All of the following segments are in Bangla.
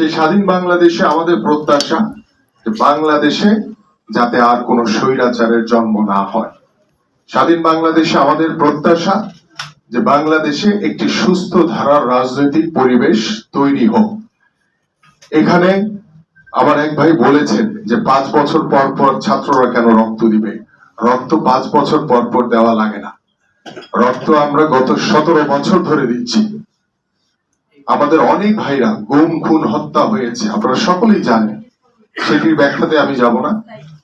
সেই স্বাধীন বাংলাদেশে আমাদের প্রত্যাশা যে বাংলাদেশে যাতে আর কোনো স্বৈরাচারের জন্ম না হয়। স্বাধীন বাংলাদেশে আমাদের প্রত্যাশা যে বাংলাদেশে একটি সুস্থ ধারার রাজনৈতিক পরিবেশ তৈরি হোক। এখানে আমার এক ভাই বলেছেন যে পাঁচ বছর পর পর ছাত্ররা কেন রক্ত দিবে? রক্ত পাঁচ বছর পর পর দেওয়া লাগে না। রক্ত আমরা গত সতেরো বছর ধরে দিচ্ছি। আমাদের অনেক ভাইরা গুম, খুন, হত্যা হয়েছে। আপনারা সকলেই জানেন। সেটির ব্যাখ্যাতে আমি যাব না।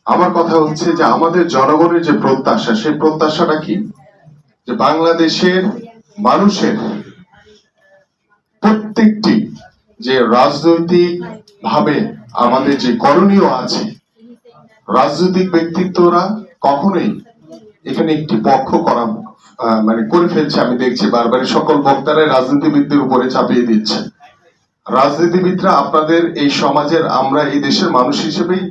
আমার কথা হচ্ছে যে আমাদের জনগণের যে প্রত্যাশা, সেই প্রত্যাশাটা কি? যে বাংলাদেশের মানুষের প্রত্যেকটি যে রাজনৈতিক ভাবে আমাদের যে করণীয় আছে, রাজনৈতিক ব্যক্তিত্বরা কখনোই এখানে একটি পক্ষ করা মানে করে ফেলছে, আমি দেখছি বারবার সকল বক্তারা রাজনীতিবিদদের উপরে চাপিয়ে দিচ্ছে। রাজনীতিবিদরা আপনাদের এই সমাজের, আমরা এই দেশের মানুষ হিসেবেই,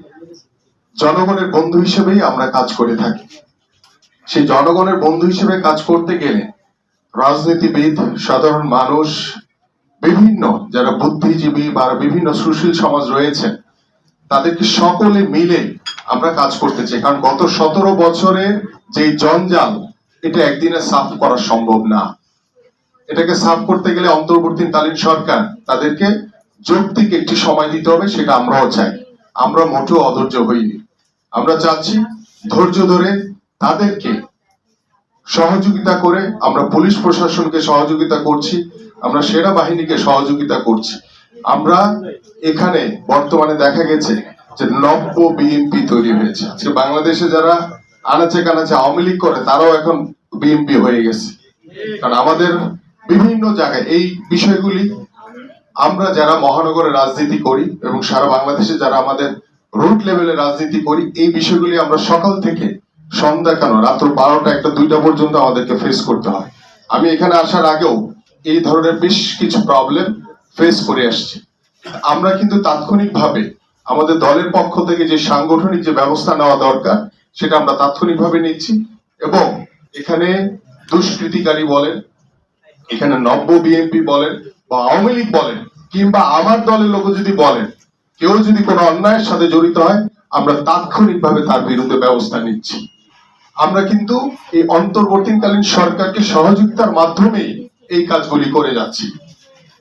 জনগণের বন্ধু হিসেবেই আমরা কাজ করে থাকি। সেই জনগণের বন্ধু হিসেবে কাজ করতে গেলে রাজনীতিবিদ, সাধারণ মানুষ, বিভিন্ন যারা বুদ্ধিজীবী বা বিভিন্ন সুশীল সমাজ রয়েছে, তাদেরকে সকলে মিলে আমরা কাজ করতে চাই। কারণ গত সতেরো বছরে যে জঞ্জাল, এটা একদিনে সাফ করা সম্ভব না। এটাকে সাফ করতে গেলে অন্তর্বর্তীকালীন সরকার তাদেরকে যৌক্তিক একটি সময় দিতে হবে, সেটা আমরাও চাই। আমরা মোটেও অধৈর্য হইনি। আমরা চাচ্ছি ধৈর্য ধরে তাদেরকে সহযোগিতা করে আমরা পুলিশ প্রশাসনকে সহযোগিতা করছি, আমরা সেরা বাহিনীকে সহযোগিতা করছি। আমরা এখানে বর্তমানে দেখা গেছে যে নব্য বিএনপি তৈরি হয়েছে। আজকে বাংলাদেশে যারা আনাচে কানাচে আওয়ামী লীগ করে, তারাও এখন বিএনপি হয়ে গেছে। কারণ আমাদের বিভিন্ন জায়গায় এই বিষয়গুলি আমরা যারা মহানগরে রাজনীতি করি এবং সারা বাংলাদেশে যারা আমাদের রুট লেভেলে রাজনীতি করি, এই বিষয়গুলি আমরা সকাল থেকে সন্ধ্যা কেন, রাত্র বারোটা একটা দুইটা পর্যন্ত আমাদেরকে ফেস করতে হয়। আমি এখানে আসার আগেও এই ধরনের বেশ কিছু প্রবলেম ফেস করে আসছি। আমরা কিন্তু তাৎক্ষণিকভাবে আমাদের দলের পক্ষ থেকে যে সাংগঠনিক যে ব্যবস্থা নেওয়া দরকার, সেটা আমরা তাৎক্ষণিকভাবে নিচ্ছি এবং এখানে দুষ্কৃতিকারী বলেন, এখানে নব্য বিএনপি বলেন বা আওয়ামী লীগ বলেন কিংবা আমার দলের লোক যদি বলেন, কেউ যদি কোনো অন্যায়ের সাথে জড়িত হয়, আমরা তাৎক্ষণিকভাবে তার বিরুদ্ধে ব্যবস্থা নিচ্ছি। আমরা কিন্তু এই অন্তর্বর্তীকালীন সরকারকে সহযোগিতার মাধ্যমেই এই কাজগুলি করে যাচ্ছি।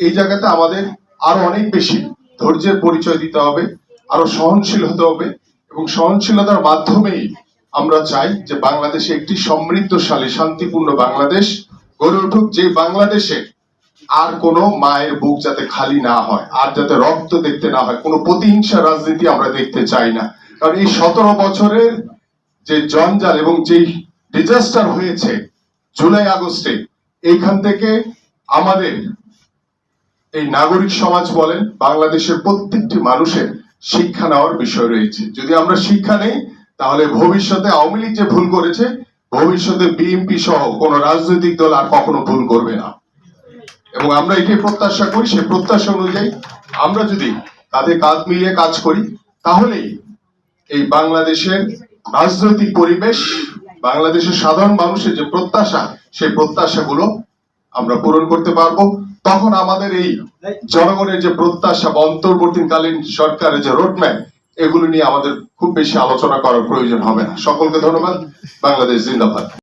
এই জায়গাতে আমাদের আরও অনেক বেশি ধৈর্যের পরিচয় দিতে হবে। আরও সহনশীল হতে হবে এবং সহনশীলতার মাধ্যমেই আমরা চাই যে বাংলাদেশে একটি সমৃদ্ধশালী, শান্তিপূর্ণ বাংলাদেশ গড়ে উঠুক, যে বাংলাদেশে আর কোনো মায়ের বুক যাতে খালি না হয়, আর যাতে রক্ত দেখতে না হয়, কোনো প্রতিহিংসা রাজনীতি আমরা দেখতে চাই না। কারণ এই সতেরো বছরের যে জঞ্জাল এবং যে ডিজাস্টার হয়েছে জুলাই, আগস্টে, এইখান থেকে আমাদের এই নাগরিক সমাজ বলেন, বাংলাদেশের প্রত্যেকটি মানুষের শিক্ষা নেওয়ার বিষয় রয়েছে। যদি আমরা শিক্ষা নেই, তাহলে ভবিষ্যতে আওয়ামী লীগ যে ভুল করেছে, ভবিষ্যতে বিএনপি সহ কোন রাজনৈতিক দল আর কখনো ভুল করবে না। এবং আমরা এটাই প্রত্যাশা করি, সেই প্রত্যাশা অনুযায়ী আমরা যদি কাঁধে কাঁধ মিলিয়ে কাজ করি, তাহলেই এই বাংলাদেশের রাজনৈতিক পরিবেশ, বাংলাদেশের সাধারণ মানুষের যে প্রত্যাশা, সেই প্রত্যাশাগুলো আমরা পূরণ করতে পারব। তখন আমাদের এই জনগণের যে প্রত্যাশা বা অন্তর্বর্তীকালীন সরকারের যে রোডম্যাপ এগুলো নিয়ে আমাদের খুব বেশি আলোচনা করার প্রয়োজন হবে না। সকলকে ধন্যবাদ। বাংলাদেশ জিন্দাবাদ।